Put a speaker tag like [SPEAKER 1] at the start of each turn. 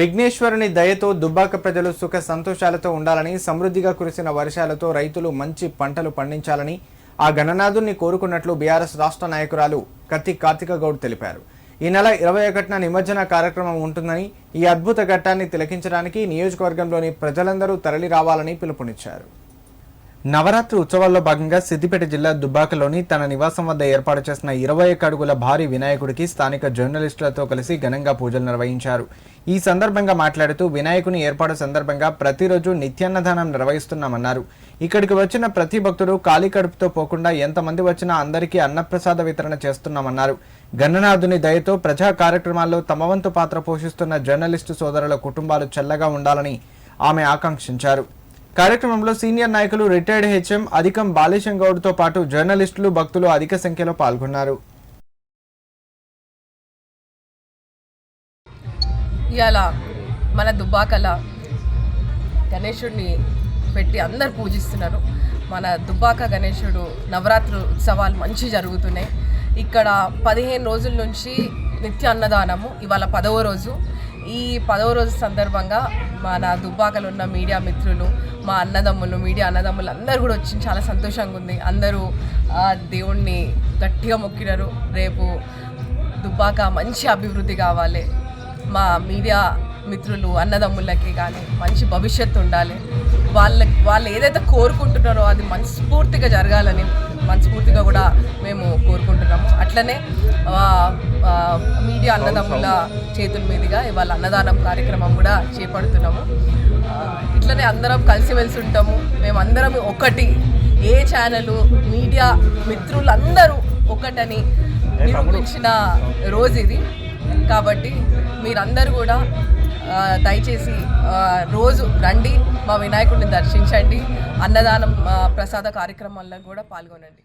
[SPEAKER 1] విఘ్నేశ్వరుని దయతో దుబ్బాక ప్రజలు సుఖ సంతోషాలతో ఉండాలని సమృద్ధిగా కురిసిన వర్షాలతో రైతులు మంచి పంటలు పండించాలని ఆ గణనాథుని కోరుకున్నట్లు బీఆర్ఎస్ రాష్ట్ర నాయకురాలు కత్తి కార్తిక గౌడ్ తెలిపారు. ఈ నెల ఇరవై ఒకటిన నిమజ్జన కార్యక్రమం ఉంటుందని ఈ అద్భుత ఘట్టాన్ని తిలకించడానికి నియోజకవర్గంలోని ప్రజలందరూ తరలి రావాలని పిలుపునిచ్చారు. నవరాత్రి ఉత్సవాల్లో భాగంగా సిద్దిపేట జిల్లా దుబ్బాకలోని తన నివాసం వద్ద ఏర్పాటు చేసిన ఇరవై ఒక్క అడుగుల భారీ వినాయకుడికి స్థానిక జర్నలిస్టులతో కలిసి ఘనంగా పూజలు నిర్వహించారు. ఈ సందర్భంగా మాట్లాడుతూ వినాయకుని ఏర్పాటు సందర్భంగా ప్రతిరోజు నిత్యాన్నదానం నిర్వహిస్తున్నామన్నారు. ఇక్కడికి వచ్చిన ప్రతి భక్తుడు ఖాళీ కడుపుతో పోకుండా ఎంతమంది వచ్చినా అందరికీ అన్నప్రసాద వితరణ చేస్తున్నామన్నారు. గణనాథుని దయతో ప్రజా కార్యక్రమాల్లో తమవంతు పాత్ర పోషిస్తున్న జర్నలిస్టు సోదరుల కుటుంబాలు చల్లగా ఉండాలని ఆమె ఆకాంక్షించారు. కార్యక్రమంలో సీనియర్ నాయకులు రిటైర్డ్ హెచ్ఎం అధికం బాలేశం గౌడ్తో పాటు జర్నలిస్టులు భక్తులు అధిక సంఖ్యలో పాల్గొన్నారు.
[SPEAKER 2] ఇవాళ మన దుబ్బాకల గణేశుడిని పెట్టి అందరు పూజిస్తున్నారు. మన దుబ్బాక గణేశుడు నవరాత్రి ఉత్సవాలు మంచి జరుగుతున్నాయి. ఇక్కడ పదిహేను రోజుల నుంచి నిత్య అన్నదానము ఇవాళ పదవ రోజు. ఈ పదవ రోజు సందర్భంగా మన దుబ్బాకలు ఉన్న మీడియా మిత్రులు మా అన్నదమ్ములు మీడియా అన్నదమ్ములు అందరూ కూడా వచ్చి చాలా సంతోషంగా ఉంది. అందరూ ఆ దేవుణ్ణి గట్టిగా మొక్కినారు. రేపు దుబ్బాక మంచి అభివృద్ధి కావాలి. మా మీడియా మిత్రులు అన్నదమ్ములకి కానీ మంచి భవిష్యత్తు ఉండాలి. వాళ్ళ వాళ్ళు ఏదైతే కోరుకుంటున్నారో అది మనస్ఫూర్తిగా జరగాలని మనస్ఫూర్తిగా కూడా మేము కోరుకుంటున్నాం. అట్లనే మీడియా అన్నదమ్ముల చేతుల మీదుగా ఇవాళ అన్నదానం కార్యక్రమం కూడా చేపడుతున్నాము. ఇట్లనే అందరం కలిసిమెలిసి ఉంటాము. మేమందరం ఒకటి ఏ ఛానల్ మీడియా మిత్రులందరూ ఒకటని నిరూపించిన రోజు ఇది. కాబట్టి మీరందరూ కూడా దయచేసి రోజు రండి మా వినాయకుడిని దర్శించండి అన్నదానం ప్రసాద కార్యక్రమాల్లో కూడా పాల్గొనండి.